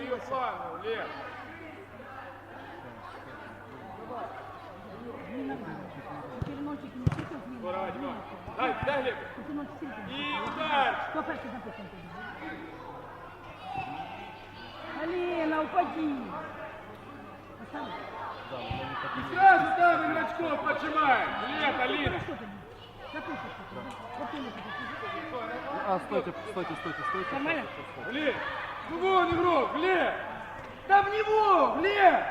спины, по ее флангу, Лев. Чотири-нольчики не тільки в Здорово, Димон. Дай, дай, Глеб. И удар. Хто перший записаний? Аліна, упади! Остави. И сразу там игрочков поджимаем. Нет, Алина. Що тобі? Записуйся. Записуйся. А, стойте, стойте, стойте, стойте. Нормально? Глеб. Ну вон игрок, Глеб. Да в него, Глеб.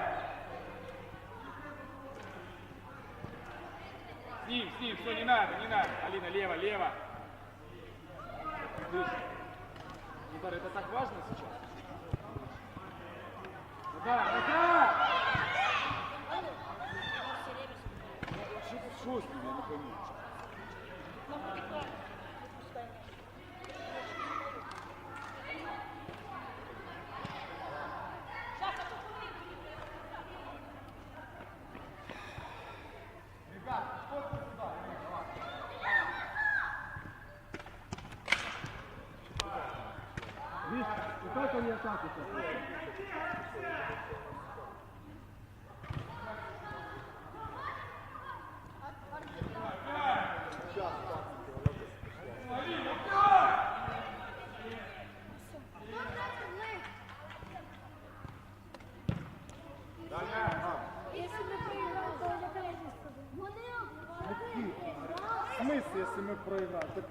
С ним, с ним, все, не надо, не надо. Алина, лево, лево. Выше. Удар, это так важно сейчас? Что ты что с ним, я не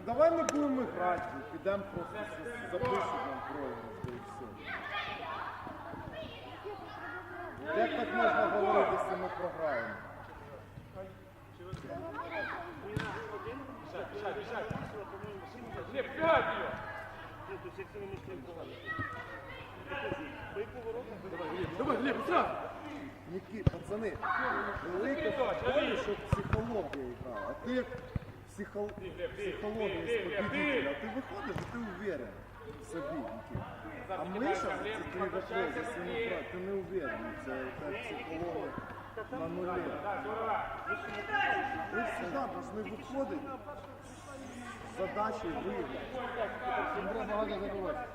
давай не будемо грати, підемо просто з- запишемо нам все. Як так можна говорити, якщо ми програємо? Глеб, пять. Давай, Глеб, сразу. Які, пацани, велике поле, щоб психологія грала. А ти як психол... психологія з победителя, ти виходиш і ти уверен в собі. Нікіт. А ми зараз, це твої вопроси, якщо не грати, ти не уверен. Це яка психологія на нулі. Ви завжди повинні виходити з задачею виграти. Не треба багато забувати.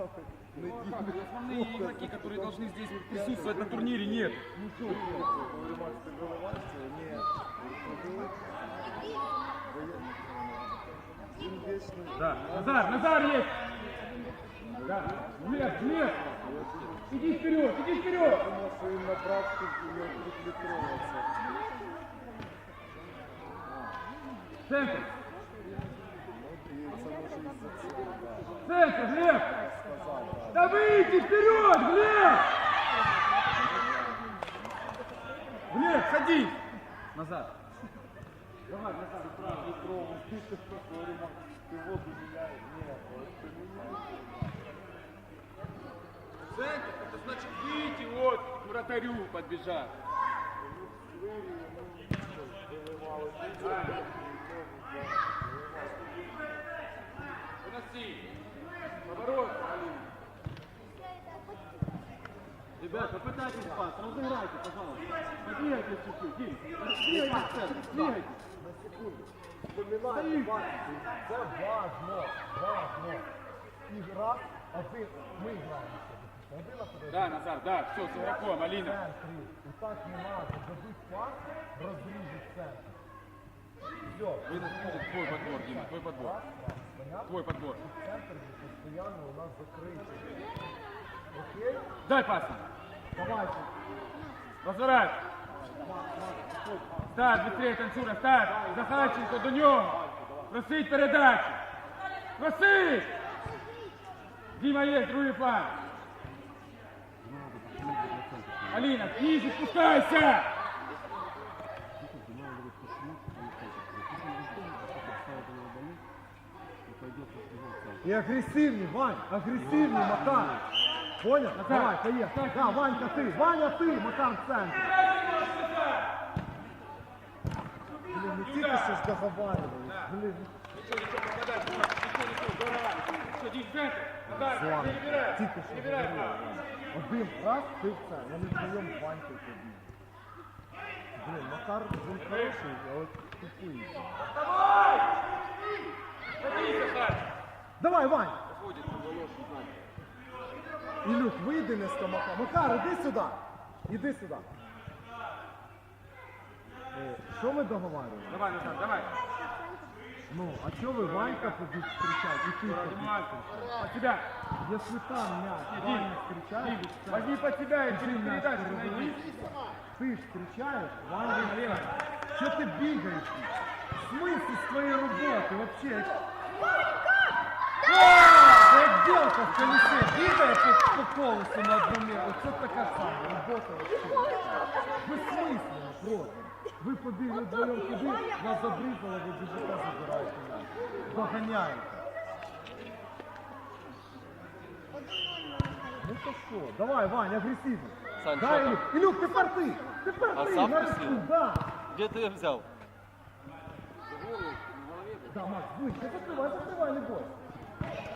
бутылочки, Основные игроки, которые должны здесь присутствовать на турнире, нет. Говорю, Макс, ты виливаєшся? Ні. Він вічно... Да. Назар, Назар есть! Да. Глеб, Глеб! Иди вперед, иди вперед! Тому що він набрав тут і його трьохлітровувався. Центр! І це може із-за цього, да, Центр, Глеб! сказав. Да выйди вперед, Глеб! Глеб, садись! Назад. Давай, Назар, трьохлітрову. Говорю, Макс, ти воду міняй. Ні, ти міняй. Центр, это значит выйти вот к вратарю подбежать. Выноси. Поворот, Ребята, попытайтесь пас, разыграйте, пожалуйста. Подвигайте чуть-чуть, Дим. Двигайте в центр, двигайте. На секунду. Вспоминайте, Вань, це важно, важно. Ігра, а ви, ми граємо. Один на один. Да, Назар, да, все, с игроком, Алина. центрі. І так не надо. Дадуть пас, розріжуть центр. Все. Будет твой подбор, Дима, твой подбор. Понятно? Твой подбор. Центр же постоянно у нас закритий. Окей? Дай пас. Разворачивай. Ставь, быстрее, танцура, ставь. Захарченко до нього. Просить передачу. Просить! Дима есть, другий план. Алина, ниже спускайся! И агрессивней, Вань, агрессивней, Макар. Понял? Давай, поехали. Да, Ванька, ты. Ваня, ты, Макар, в центр. Блин, ну тільки що ж договаривались. Блин, Все, Дим, в центр. Назар, Слава, перебирай. тільки що Перебирай, говорили. Ваня. Один раз ти в центр. Вони вдвоєм з Ванькою побіг. Блин, Макар, він хороший, але тупий. Садись, Захар. Давай, Вань! Ілюх, вийди не з Макар. Макар, іди сюди. Іди сюди. Е, Що ми договарюємо? Давай, Назар, давай. Ну, а чого ви Ванька побіг кричать? І ти побіг Дима, кричать? от тебя. Якщо там м'яч, Дим, Ваня кричає, Дим, возьми под себя и Ти через м'яч передачу переведи. найди. Ти ж кричаєш, Ваня наліво. Що ти бігаєш? Смисл з твоєї роботи вообще? Це як білка в колесі бігає по, по колесу на одному місці. Це така сама робота вообще. Безсмислено просто. Ви побігли вдвоєм туди, нас забрізали, ви біжите, забираєте м'яч. Доганяєте. Ну то що, давай, Вань, агресивно. Сань, Дай, що Ілюк, Ілюк, тепер ти! Тепер А ти, сам наверху, просив? да. Где ты их взял? Да, Макс, ближче, закривай, закривай, не бойся.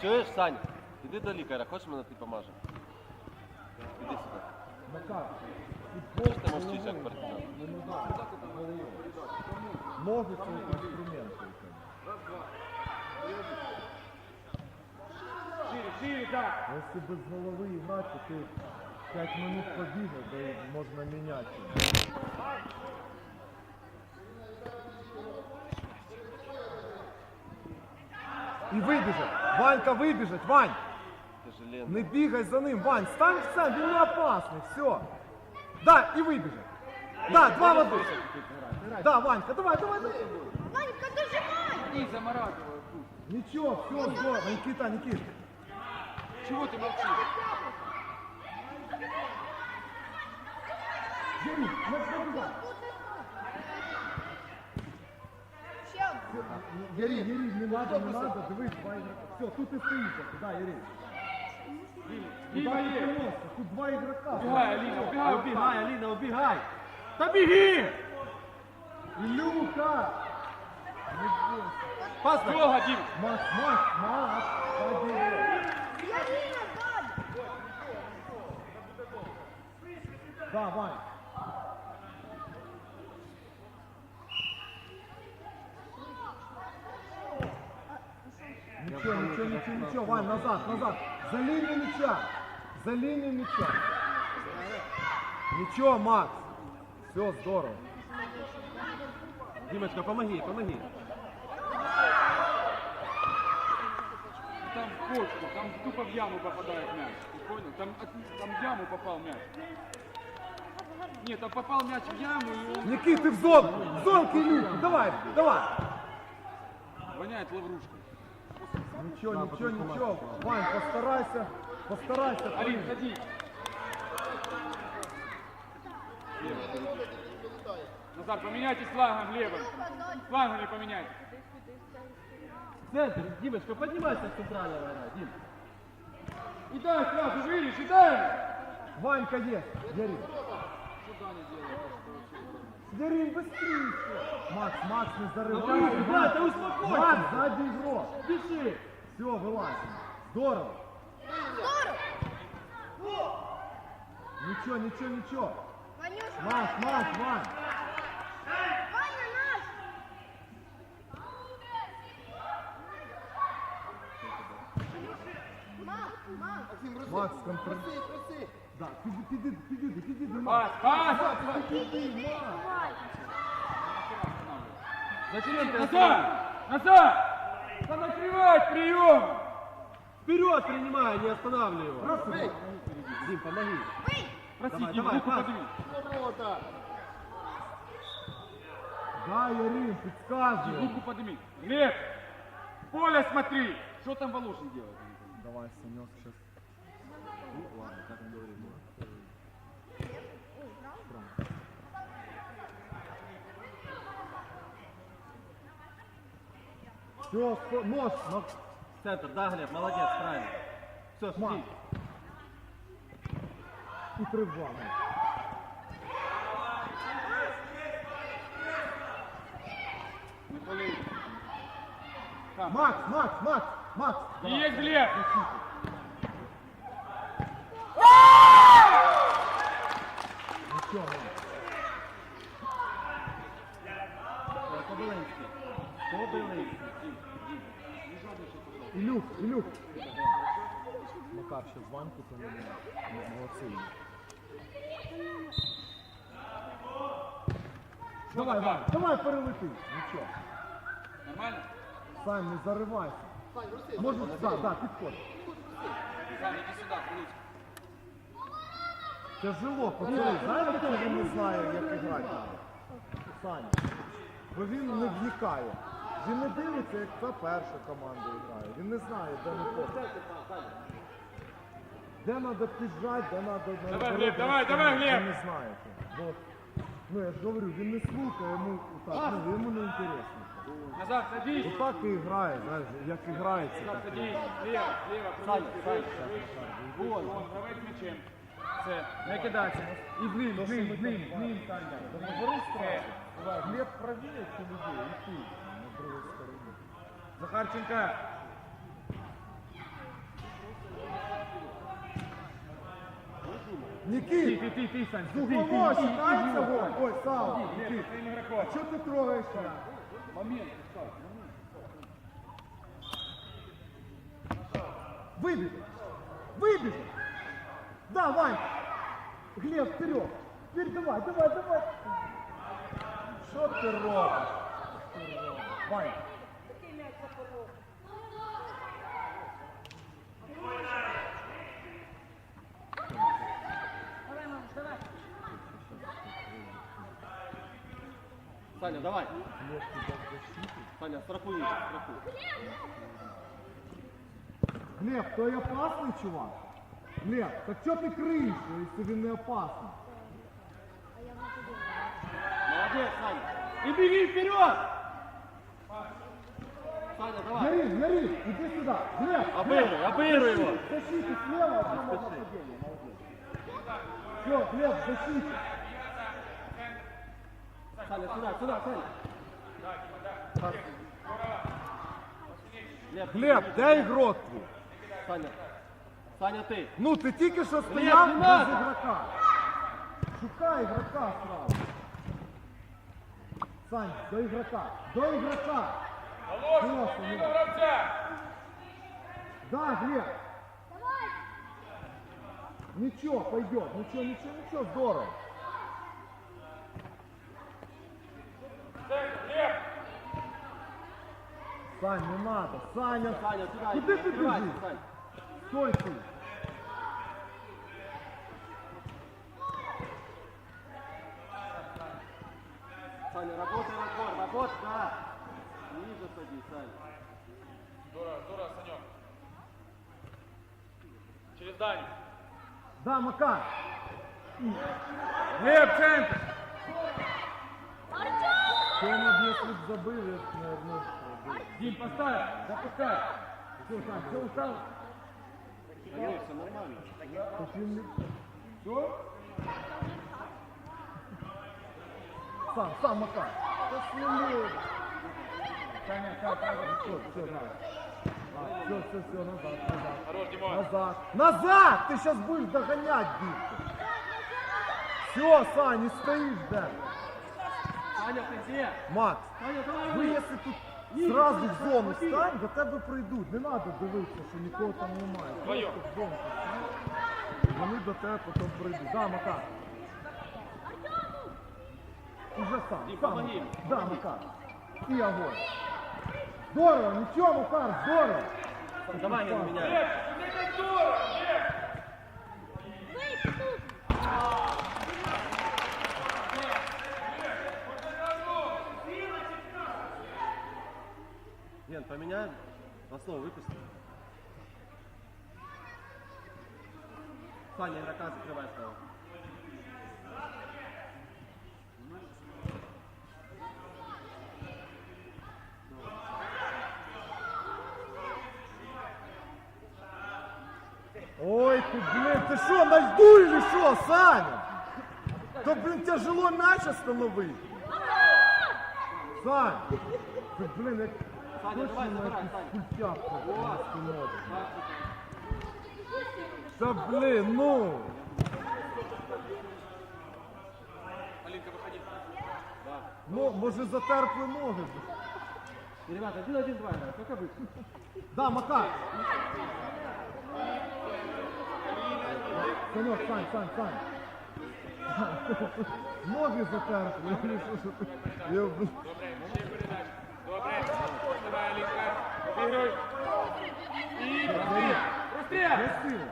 Чуєш, Сань? Іди до лікаря, хочеш мене ти поможе? Іди сюди. Макар, Що ж ти мовчиш, як партизан? не нужна головою. Ноги це інструменти. Шире, шире, так. Якщо без голови грати, то ти 5 минут побігав, да і можна міняти. І вибіжать. Ванька вибіжать, Вань! Тяжеленно. Не бігай за ним, Вань, стань в центр, він не опасний, все. Да, і вибіжи. Да, два в один. Да, Ванька, давай, давай, давай. Ванька, дожимай! Не замораживай. Ничего, все здорово. Никита, Никита. Чего ты молчишь? Жень, Макс, побежал. Ще один. Яри, Яри, не надо, не надо, дивись, два игрока. Все, тут и стоишь, да, Яри. Куда приносишь? Тут два игрока. Убегай, Алина, убегай, убегай. Алина, убегай. Да беги! Илюха! Пас, Лёга, Дим. Макс, Макс, Макс, побегай. Ярина, сзади! Да, Вань. Ничего, ничего, ничего, ничего, Вань, назад, назад. За линию мяча. За линию мяча. Ничего, Макс. Все здорово. Димочка, помоги, помоги. Там в почку, там тупо в яму попадает мяч. Ты понял? Там, от- там в яму попал мяч. Нет, там попал мяч в яму и он Никит, ты в зону. В зонке, Илюха. Давай, давай. воняет лаврушкой. Ничего, ничего, ничего. Вань, постарайся. Постарайся. Алин, ты. ходи. Назар, поменяйтесь флагом левым. Флагами поменяйте. Центр, Димочка, поднимайся с центрального, Дим. И дай сразу, вылезь, и дай! Ванька есть. Яри. Ярин, быстрее! Макс, Макс, не брат, да успокойся! Макс, сзади игрок! Спеши! Все, вылазим. Здорово! Ничего, ничего, ничего. Ванюша, Макс, Макс, Макс. Ваня наш! Мам, мам! Макс, контроль. Да, піди, піди, піди, піди, піди, Пас, Макс. пас! Піди, Макс. Зачем Назад! Назад! Да накрывать прием! Вперед принимай, не останавливай его. Раз, Дим, помоги. Дима, давай, руку пас. подвинь. Да, Ярин, подсказывай. Руку подними. Глеб, в поле смотри. Что там Волошин делает? Давай, Санек, сейчас. Ну, ладно, как он говорит. Все, нос, нос. Центр, да, Глеб, молодец, правильно. Все, Макс. жди. І три в два. Не получится. Там. Макс, Макс, Макс, Макс. Есть Глеб! Ничего, Макс. Илюх, Илюх. Макар, сейчас Ваньку то не молодцы. Давай, Вань, давай перелети. Нічого. Нормально? Сань, не заривайся. Може, да, да, підходь. Сань, иди сюда, Крыльцев. Тяжело, пацани. Знаєте, хто не знає, як грати? Саня. Бо він не вникає. Він не дивиться, як та перша команда грає. Він не знає, де не потрібно. Де треба піджати, де треба... Давай, Глеб, давай, давай, Глеб! Ви не знаєте. Бо, ну я ж говорю, він не слухає, йому, так, ну, йому не інтересно. Назад садись. Отак і грає, знаєш, як і грається. Назад так і садись. Слева, слева, Саня, Крыльцев, Саня, выше, выше. Вон, вон, давай з м'ячем. Це, не кидайся. І з ним, з ним, з ним, з ним, Саня. Бери страшно. Глеб правіє цю людей, і ти на другій стороні. Захарченко. Ти, Нікіт, ти, ти, ти, Сань. з ти, ти, углова ти, ти, считається ти, гол? ти. Ой, Сава, Глеб, Нікіт. своим игроком. Що ти трогаєшся? Момент. Выбежи! Выбежи! Да, Вань! Глеб, вперед! Теперь давай, давай, давай! Что ты робишь? Вань! Саня, давай. Саня, страхуй, страхуй. Глеб, той опасный чувак? Глеб, так что ты крыешь, если він не опасный? Молодец, Саня. И беги вперед! Саня, давай. Ярин, Ярин, иди сюда! Глеб! Обыгрывай, обыгрывай его. Защиты слева, а нападение, молодец. Все, Глеб, защиты! Саня, сюда, сюда, Саня. Глеб, Глеб, де ігрок твій? Саня. Саня, ты. Ну, ти тільки що стояв не без надо. ігрока. Шукай ігрока сразу. Сань, до ігрока. До ігрока. Волошин, Классно, спину ну. гравця. Да, Глеб. Ничего, пойдет. Ничего, ничего, ничего, здорово. Сань, не надо. Саня, Саня, сюда. Куди ти біжиш? Сань. стой ты. Саня, работай разбор, работай, да. Ниже садись, Саня. Здорово, здорово, Санек. Через Даню. Да, Макар. Глеб, центр. Тема, если б забыл, я б, наверное, Дим, поставь, запускай. Все, Сань, все устал. Все нормально. Все? сам, сам, Макар. Та сними. Саня, так, так. Все, все, да. Все, все, все, назад, назад. Хорош, Димон. Назад. Назад! Ты сейчас будешь догонять, Витя. Все, Сань, не стоишь, да. Макс, ви. якщо тут зразу в зону стань, до тебе прийдуть. Не треба дивитися, що нікого там немає. Просто в зону стань. Вони до тебе потім прийдуть. Да, Макар. Уже сам. Сам. Да, Макар. І огонь. Здорово, нічого, Макар, здорово. Давай я міняю. Лев. Ген, поміняємо? Основу випусти. Саня, игрока закрывай справа. Ой, ты, блин, ты что, на льду или что, Саня? Да, блин, тяжело мяч остановить. Сань, ты, блин, я Точно давай, забирай. Да, блин, ну. Алинка, выходи. Ну, може затерпли ноги. Ребята, один один два играют, как обычно. Да, Макар. Санек, Сань, Сань, Сань. Ноги затерпли. или що ж ти? Я, блин, Добре, ще передача. Добре. Давай, Алинка. Обігруй. І простріл. Простріл. Є сили?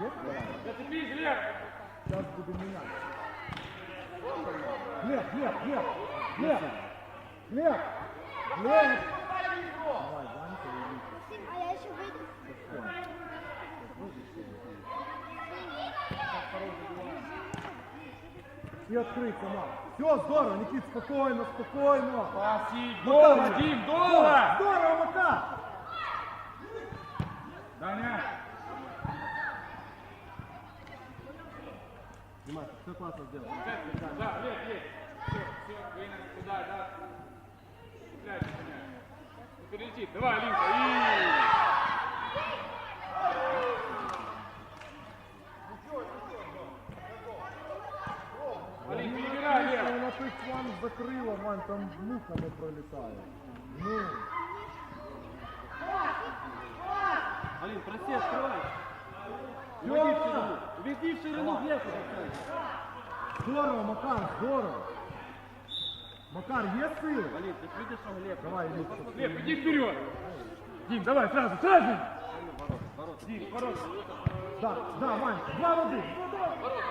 Є сили? Зацепись, Лев. Сейчас буду менять. Глеб, Глеб, Глеб, Глеб, Глеб, Глеб. Давай, Ванька и Витя. А я еще выйду. И открыться, мам. Все, здорово, Никит, спокойно, спокойно. Долго, Дім, долго. Здорово, Макар. Даня. Димаш, все классно сделал. Да, Лев, есть. Все, все, вынес туда, да. Цепляйся, перелетит. Давай, Алинка. И... Алин, перебирай, Лев. Вона той фланг закрила, Вань, там мухами пролітає. Ну, Алин, прости, открывай. Уведи в ширину. Уведи в ширину Глеб, здорово, Макар, здорово. Макар, є сили? Алин, ты ж видишь, что Глеб? Давай, Ілюша. Лев, иди вперед. Дим, давай, сразу, сразу. Ворот, ворот. Дим, ворота. Да, да, Вань, два в один. Ворота,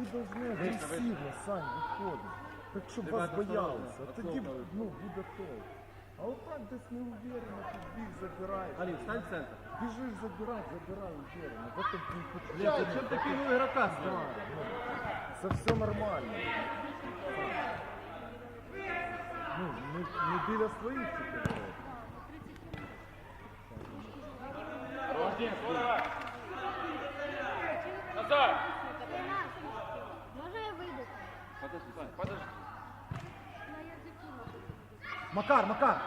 Ви должны агресивно, Сань, виходити. Так, щоб вас Ребята, боялися. осторожно, А тоді осторожно. ну, буде толк. А отак десь неуверенно підбіг, забирай. Алин, встань в центр. Біжиш, забирай, забирай уверенно. В этом не Глеб, зачем ты кинул игрока сюда? Це все нормально. Ну, не, не біля своїх тільки. ворот. Молодец, здорово. Назад. Макар, Макар!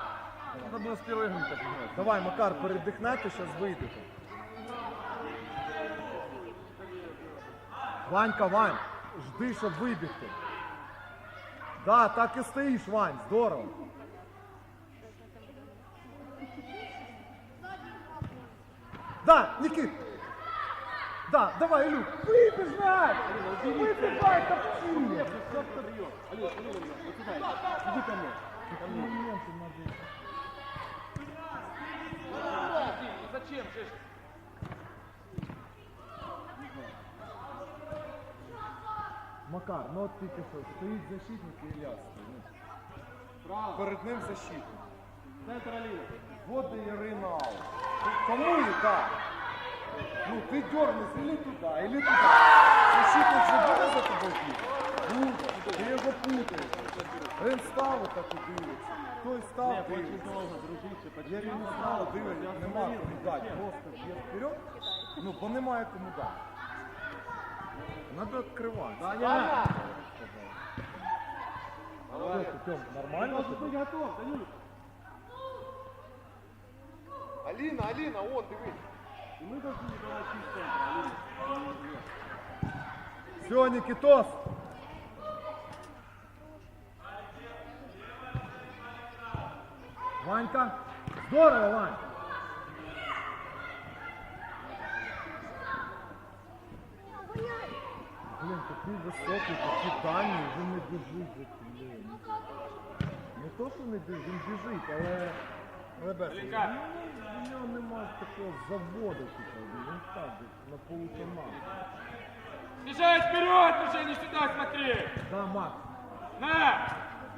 Надо было с первой игры. Давай, Макар, передихнете, зараз вийдете. Ванька, Вань, жди, щоб вибігти. Да, так і стоїш, Вань, здорово. Да, Никит! Да, давай, Илюк, выбежай! Выбегай, топчи! Глеб, ты все вторьем. Алин, смотри на меня. Вот сюда. Иди ко мне. Ко мне. Моменты надо. Дим, ну зачем же? Макар, ну от тільки що, стоїть защитник і Ілля стоїть. Право. Перед ним защитник. Центр Алина. Вот и Ирина аут. Кому и как? Ну, ты дернись или туда, или туда. Защитник же будет за тобой бить? Путаєш, ти його путаєш. Він став отак і дивиться. Той став, Не, очень дивиться. долго, дружище, почти Я він став, дивиться, нема кому дати. Просто б'є вперед, ну, бо немає кому дати. Надо відкривати. Даня! Що ти, Тьом, нормально? Может быть готов, Данюш? Аліна, Аліна, он, дивись. И мы должны проводить в центр. Алина. Все, Никитос. Ванька. Здорово, Вань. Блин, такий високий, такі дані, він не біжить за блін. Не то, що не біжить, він біжить, але... Ребята, Лінка. у нього немає такого заводу, типу, він так, десь на полутона. Бежать вперед, уже не сюда смотри! Да, Макс, На!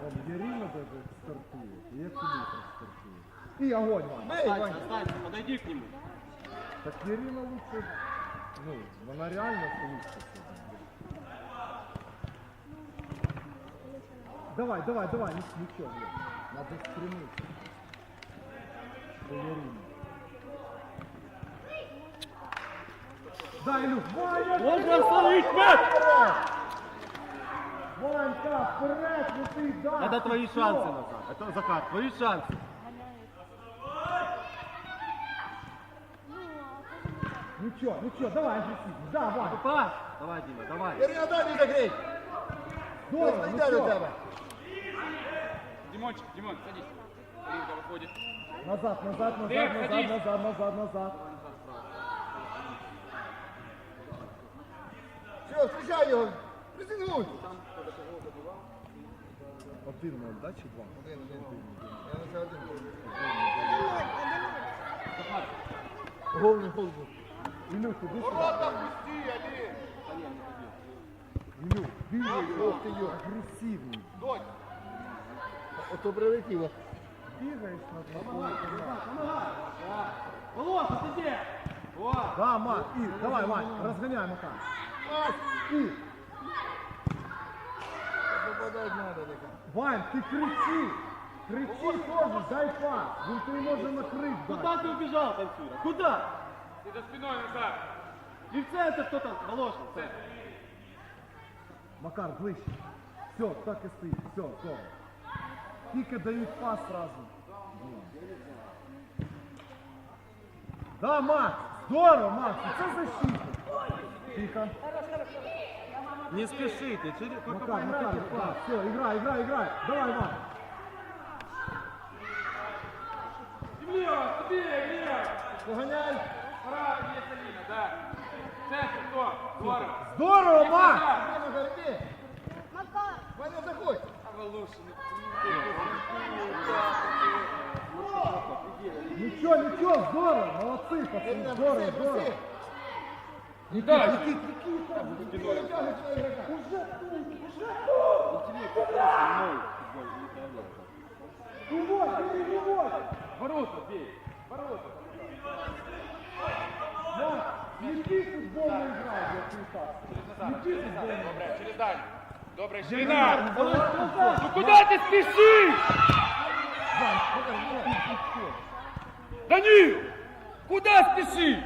Он Ярина даже стартует, и я Филиппов стартует. И огонь, Ваня. Останься, останься, подойди к нему. Так Ярина лучше, ну, она реально лучше. Давай, давай, давай, ни- ничего, блин. Надо стремиться. До Ярины. Да, Илюх, Ваня! Можно остановить мяч! Ванька, вперед, ну ты да! Это твои шансы, Назар. Это закат, твои шансы. Ничего, ничего, давай, агрессивно. Да, Ваня. Пас! Давай, Дима, давай. Здорово, ну всё. Димончик, Димон, садись. Линка выходит. Назад, назад, назад, назад, назад, назад, назад. Все, встречай його! Притягнуть! Один ноль, да, чи два? Один, один. Я на це один. Гол не гол був. Ілюх, іди сюди. Ворота пусти, Алін! Ілюх, бігай, ох ти йо, агресивний. Донь! Ото прилетіло. Бігаєш на такому. Волос, ты где? Вот. Да, Мак, і, давай, Вань, розганяй, Макар. І, Попадать надо таке. Вань, ти кричи. Кричи теж, дай пас. Він тобі може накрити дати. Куда ты убежал, танцура? Куда? Ты за спиной, Назар. И в центр кто там? Волошин, в центр. Макар, ближче. Все, так і стоїть, все, все. Тільки дають пас сразу. Да, Макс, здорово, Макс, це защита. Тихо. Не спешите, через... только Макар, Макар, да, все, играй, играй, играй. Давай, Вань. Земля, тебе, Илья! Погоняй. Право есть Алина, да. Центр, кто? Здорово. Здорово, Макс. Макар, Ваня, заходь! Ничего, ничего, здорово, молодцы, пацаны, здорово, здорово. проси! Да, Никит, Никита, Витягуй цього ігрока. уводь, бери, уводь. Ворота бей. Ворота. Макс, Никит футбол не играет, я тебе так. Никит футбол не играет. Добре, через дальню. Добре, ширина. Ну куда ты спешишь? Данил! Куда спешишь?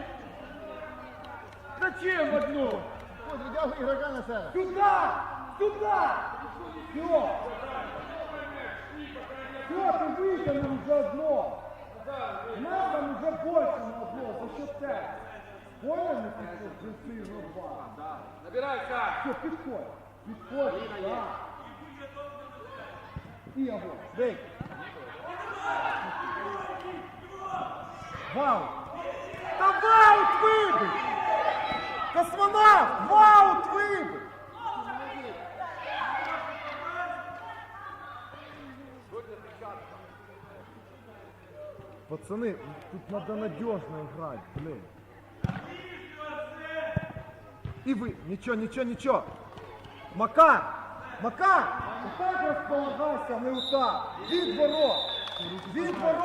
Зачем одно? От, витягуй ігрока на себе. Сюда! Сюда! Все! Все, ты вытянул уже одно! Нас там уже больше на одно, за счет тебя. Понял, Никита, что ты рубал? Набирайся. Все, подходь. Да ваут выбей! Космонавт! Ваут выбей! Пацаны, тут надо надежно играть, блин. И вы, ничего, ничего, ничего. Макар! Макар! Вот так располагайся, а не вот так. Від ворот! Від ворот!